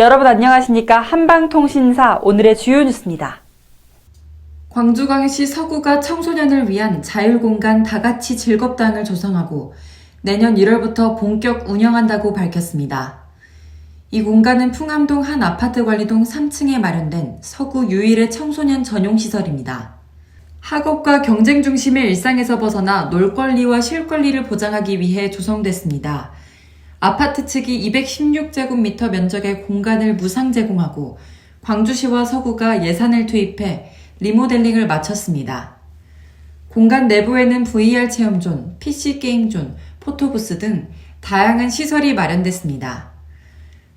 여러분 안녕하십니까? 한방통신사 오늘의 주요 뉴스입니다. 광주광역시 서구가 청소년을 위한 자율공간 다같이 즐겁당을 조성하고 내년 1월부터 본격 운영한다고 밝혔습니다. 이 공간은 풍암동 한 아파트 관리동 3층에 마련된 서구 유일의 청소년 전용 시설입니다. 학업과 경쟁 중심의 일상에서 벗어나 놀 권리와 쉴 권리를 보장하기 위해 조성됐습니다. 아파트 측이 216제곱미터 면적의 공간을 무상 제공하고 광주시와 서구가 예산을 투입해 리모델링을 마쳤습니다. 공간 내부에는 VR 체험존, PC 게임존, 포토부스 등 다양한 시설이 마련됐습니다.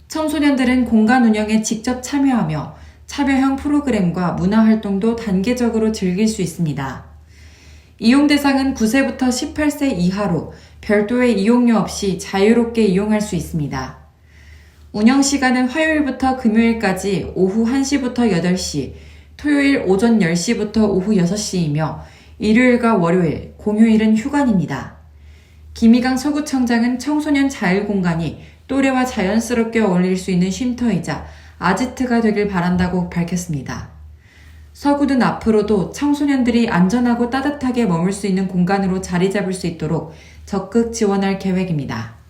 청소년들은 공간 운영에 직접 참여하며 참여형 프로그램과 문화 활동도 단계적으로 즐길 수 있습니다. 이용 대상은 9세부터 18세 이하로 별도의 이용료 없이 자유롭게 이용할 수 있습니다. 운영 시간은 화요일부터 금요일까지 오후 1시부터 8시, 토요일 오전 10시부터 오후 6시이며 일요일과 월요일, 공휴일은 휴관입니다. 김희강 서구청장은 청소년 자율공간이 또래와 자연스럽게 어울릴 수 있는 쉼터이자 아지트가 되길 바란다고 밝혔습니다. 서구는 앞으로도 청소년들이 안전하고 따뜻하게 머물 수 있는 공간으로 자리 잡을 수 있도록 적극 지원할 계획입니다.